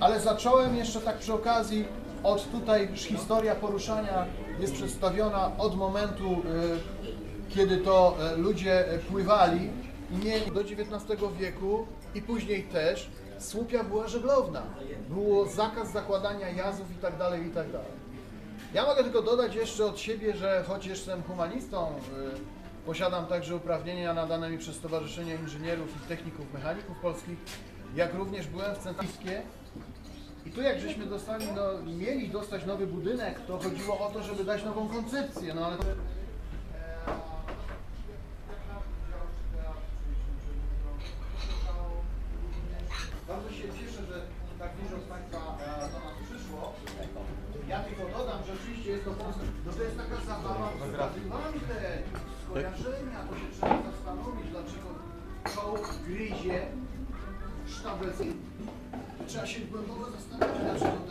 Ale zacząłem jeszcze tak przy okazji od tutaj historia poruszania jest przedstawiona od momentu, y, kiedy to e, ludzie e, pływali i mieli do XIX wieku i później też słupia była żeglowna. Było zakaz zakładania jazów i tak dalej, i tak dalej. Ja mogę tylko dodać jeszcze od siebie, że choć jestem humanistą, posiadam także uprawnienia nadane mi przez Stowarzyszenie Inżynierów i Techników Mechaników Polskich, jak również byłem w Centraliskie. I tu jak żeśmy dostali, no, mieli dostać nowy budynek, to chodziło o to, żeby dać nową koncepcję, no ale... Bardzo się cieszę, że tak dużo z Państwa e, do nas przyszło. Ja tylko dodam, że oczywiście jest to proste. No to jest taka zabawa z uwagę, skojarzenia, to się trzeba zastanowić, dlaczego czołg gryzie sztabelcy. Się głęboko zastanowić, dlaczego tak